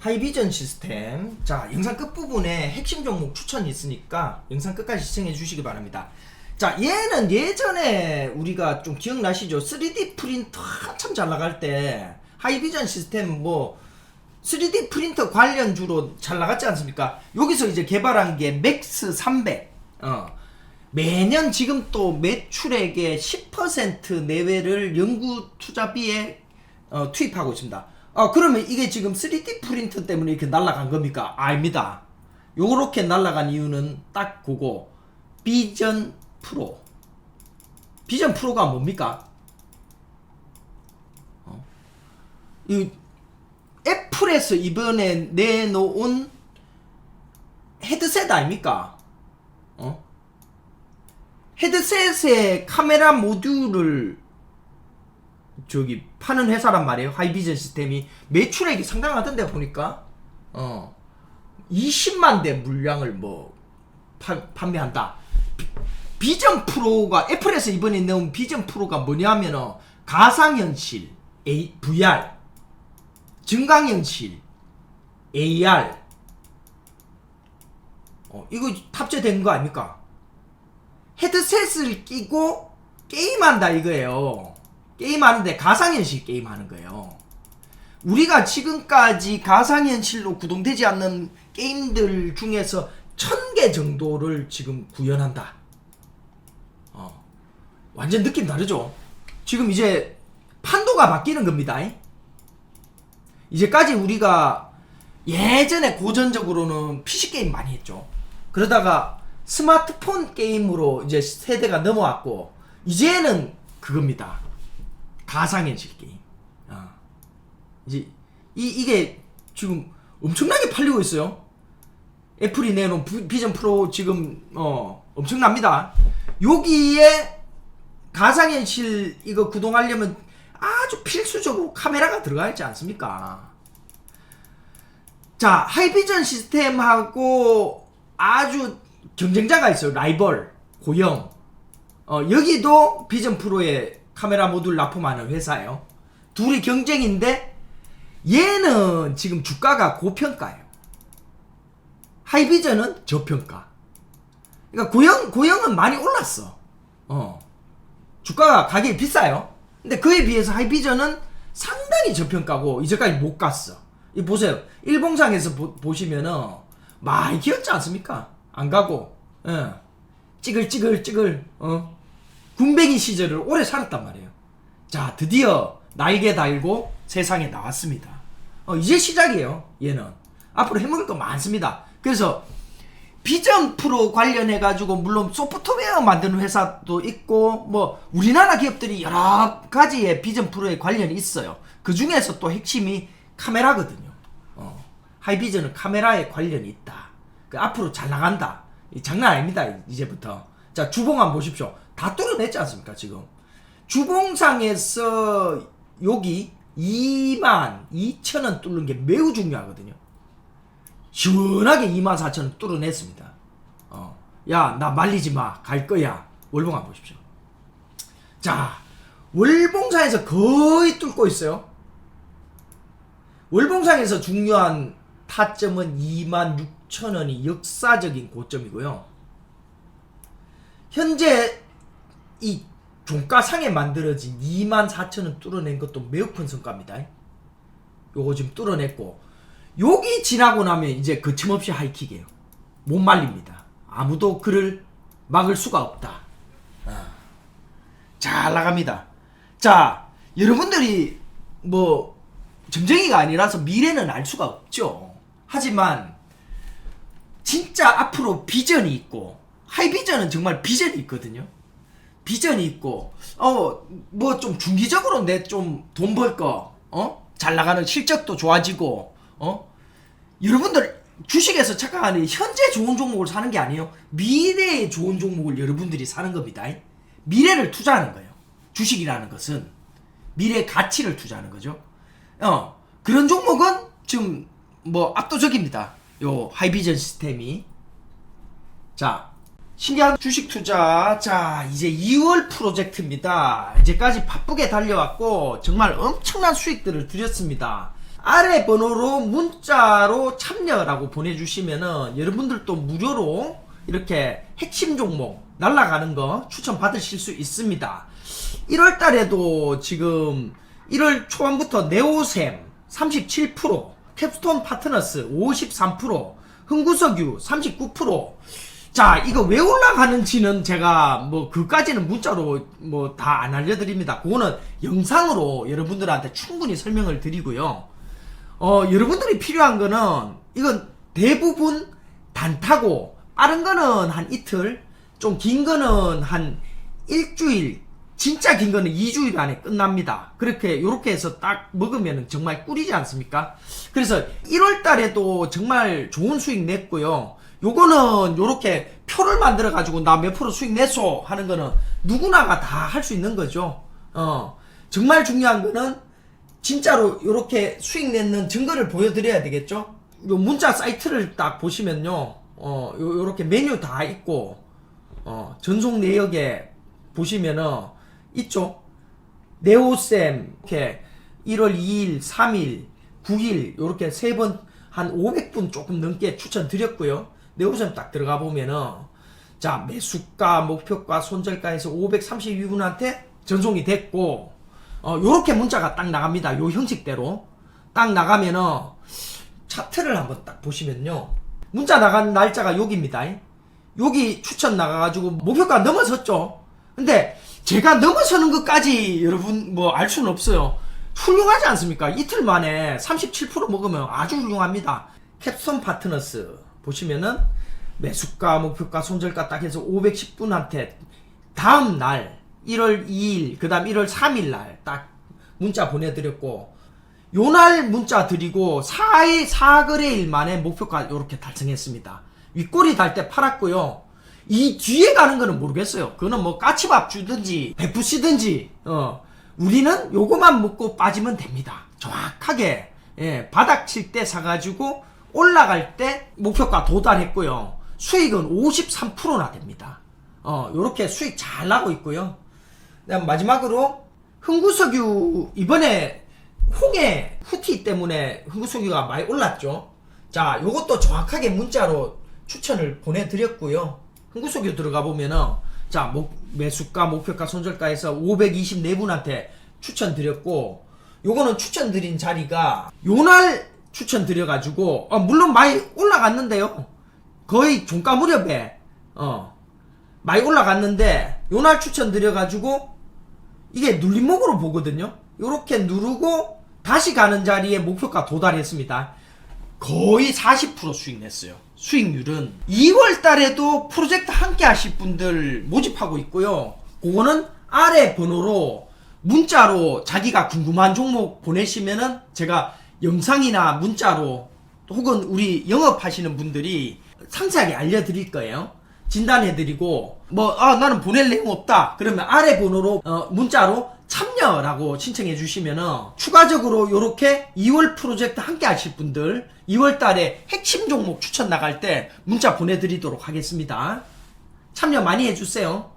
하이비전 시스템. 자, 영상 끝부분에 핵심 종목 추천이 있으니까 영상 끝까지 시청해 주시기 바랍니다. 자, 얘는 예전에 우리가 좀 기억나시죠? 3D 프린터 한참 잘 나갈 때 하이비전 시스템 뭐 3D 프린터 관련주로 잘 나갔지 않습니까? 여기서 이제 개발한 게 맥스 300. 어. 매년 지금 또 매출액의 10% 내외를 연구 투자비에 어, 투입하고 있습니다. 어, 그러면 이게 지금 3D 프린터 때문에 이렇게 날아간 겁니까? 아닙니다. 요렇게 날아간 이유는 딱 그거. 비전 프로. 비전 프로가 뭡니까? 어? 이 애플에서 이번에 내놓은 헤드셋 아닙니까? 어? 헤드셋에 카메라 모듈을 저기 파는 회사란 말이에요. 하이비전 시스템이 매출액이 상당하던데 보니까 어 20만 대 물량을 뭐 파- 판매한다. 비- 비전 프로가 애플에서 이번에 내온 비전 프로가 뭐냐면은 가상현실 A, VR 증강현실 AR 어, 이거 탑재된 거 아닙니까? 헤드셋을 끼고 게임한다 이거예요. 게임하는데 가상현실 게임하는 거예요. 우리가 지금까지 가상현실로 구동되지 않는 게임들 중에서 천 개 정도를 지금 구현한다. 어, 완전 느낌 다르죠? 지금 이제 판도가 바뀌는 겁니다. 이제까지 우리가 예전에 고전적으로는 PC 게임 많이 했죠. 그러다가 스마트폰 게임으로 이제 세대가 넘어왔고 이제는 그겁니다. 가상현실 게임. 어. 이제 이 이게 지금 엄청나게 팔리고 있어요. 애플이 내놓은 부- 비전 프로 지금 어 엄청납니다. 여기에 가상현실 이거 구동하려면 아주 필수적으로 카메라가 들어가 있지 않습니까? 자, 하이비전 시스템하고 아주 경쟁자가 있어요. 라이벌, 고영. 어, 여기도 비전 프로의 카메라 모듈 납품하는 회사예요. 둘이 경쟁인데 얘는 지금 주가가 고평가예요. 하이비전은 저평가. 그러니까 고영 고영은 많이 올랐어. 어. 주가가 가격이 비싸요. 근데 그에 비해서 하이비전은 상당히 저평가고 이제까지 못 갔어. 이 보세요. 일봉상에서 보, 시면은 많이 기었지 않습니까? 안 가고, 예. 찌글찌글 찌글, 어. 군뱅이 시절을 오래 살았단 말이에요. 자, 드디어 날개 달고 세상에 나왔습니다. 어, 이제 시작이에요. 얘는. 앞으로 해먹을 거 많습니다. 그래서 비전 프로 관련해 가지고 물론 소프트웨어 만드는 회사도 있고 뭐 우리나라 기업들이 여러 가지의 비전 프로에 관련이 있어요. 그 중에서 또 핵심이 카메라거든요. 어, 하이비전은 카메라에 관련이 있다. 그 앞으로 잘 나간다. 이 장난 아닙니다. 이제부터. 자 주봉 한번 보십시오. 다 뚫어냈지 않습니까 지금? 주봉상에서 여기 2만 2천 원 뚫는 게 매우 중요하거든요. 시원하게 2만 4천 원 뚫어냈습니다. 어. 야, 나 말리지 마. 갈 거야. 월봉 한번 보십시오. 자, 월봉상에서 거의 뚫고 있어요. 월봉상에서 중요한 타점은 2만 6천 원이 역사적인 고점이고요. 현재 이 종가상에 만들어진 2만 4천 원 뚫어낸 것도 매우 큰 성과입니다. 요거 지금 뚫어냈고 여기 지나고 나면 이제 거침없이 하이킥이에요. 못 말립니다. 아무도 그를 막을 수가 없다. 아. 잘 나갑니다. 자, 여러분들이 뭐 점쟁이가 아니라서 미래는 알 수가 없죠. 하지만 진짜 앞으로 비전이 있고 하이비전은 정말 비전이 있거든요. 비전이 있고 어 뭐 좀 중기적으로 내 좀 돈 벌 거 어? 잘 나가는 실적도 좋아지고 어? 여러분들 주식에서 착각하는 현재 좋은 종목을 사는 게 아니에요. 미래의 좋은 종목을 여러분들이 사는 겁니다. 미래를 투자하는 거예요. 주식이라는 것은 미래 가치를 투자하는 거죠. 어 그런 종목은 지금 뭐 압도적입니다. 요 하이비전 시스템이 자 신기한 주식 투자 자 이제 2월 프로젝트입니다. 이제까지 바쁘게 달려왔고 정말 엄청난 수익들을 드렸습니다. 아래 번호로 문자로 참여라고 보내주시면은 여러분들도 무료로 이렇게 핵심 종목 날라가는 거 추천 받으실 수 있습니다. 1월 달에도 지금 1월 초반부터 네오셈 37%, 캡스톤 파트너스 53%, 흥구석유 39%. 자, 이거 왜 올라가는지는 제가 뭐 그까지는 문자로 뭐 다 안 알려드립니다. 그거는 영상으로 여러분들한테 충분히 설명을 드리고요. 어, 여러분들이 필요한 거는 이건 대부분 단타고 빠른 거는 한 이틀, 좀 긴 거는 한 일주일, 진짜 긴 거는 2주일 안에 끝납니다. 그렇게 요렇게 해서 딱 먹으면 정말 꿀이지 않습니까? 그래서 1월 달에도 정말 좋은 수익 냈고요. 요거는 요렇게 표를 만들어 가지고 나 몇 프로 수익 냈소 하는 거는 누구나가 다 할 수 있는 거죠. 어. 정말 중요한 거는 진짜로 요렇게 수익 내는 증거를 보여드려야 되겠죠? 요 문자 사이트를 딱 보시면요. 어, 요, 요렇게 메뉴 다 있고, 어, 전송 내역에 보시면은, 있죠? 네오쌤, 이렇게 1월 2일, 3일, 9일, 요렇게 세 번, 한 500분 조금 넘게 추천드렸고요. 네오쌤 딱 들어가 보면은, 자, 매수가, 목표가, 손절가에서 532분한테 전송이 됐고, 어, 요렇게 문자가 딱 나갑니다. 요 형식대로. 딱 나가면은, 차트를 한번 딱 보시면요. 문자 나간 날짜가 여기입니다. 여기 추천 나가가지고 목표가 넘어섰죠. 근데 제가 넘어서는 것까지 여러분 뭐 알 수는 없어요. 훌륭하지 않습니까? 이틀 만에 37% 먹으면 아주 훌륭합니다. 캡손 파트너스 보시면은 매수가, 목표가, 손절가 딱 해서 510분한테 다음 날 1월 2일, 그 다음 1월 3일 날 딱 문자 보내드렸고 요 날 문자 드리고 4일 4거래일 만에 목표가 이렇게 달성했습니다. 윗꼬리 달때 팔았고요. 이 뒤에 가는 거는 모르겠어요. 그거는 뭐 까치밥 주든지 베푸시든지 어 우리는 요거만 먹고 빠지면 됩니다. 정확하게 예, 바닥 칠 때 사가지고 올라갈 때 목표가 도달했고요. 수익은 53%나 됩니다. 어 요렇게 수익 잘 나고 있고요. 그다음 마지막으로 흥구석유 이번에 홍해 후티 때문에 흥구석유가 많이 올랐죠. 자, 요것도 정확하게 문자로 추천을 보내드렸고요. 흥구석유 들어가 보면은 자, 목, 매수가, 목표가, 손절가에서 524분한테 추천드렸고 요거는 추천드린 자리가 요날 추천드려가지고 어, 물론 많이 올라갔는데요. 거의 종가 무렵에 어 많이 올라갔는데 요날 추천드려가지고 이게 눌림목으로 보거든요. 요렇게 누르고 다시 가는 자리에 목표가 도달했습니다. 거의 40% 수익 냈어요. 수익률은 2월 달에도 프로젝트 함께 하실 분들 모집하고 있고요. 그거는 아래 번호로 문자로 자기가 궁금한 종목 보내시면은 제가 영상이나 문자로 혹은 우리 영업하시는 분들이 상세하게 알려드릴 거예요. 진단해드리고 뭐 아 나는 보낼 내용 없다. 그러면 아래 번호로 어, 문자로 참여라고 신청해 주시면은 추가적으로 요렇게 2월 프로젝트 함께 하실 분들 2월 달에 핵심 종목 추천 나갈 때 문자 보내드리도록 하겠습니다. 참여 많이 해주세요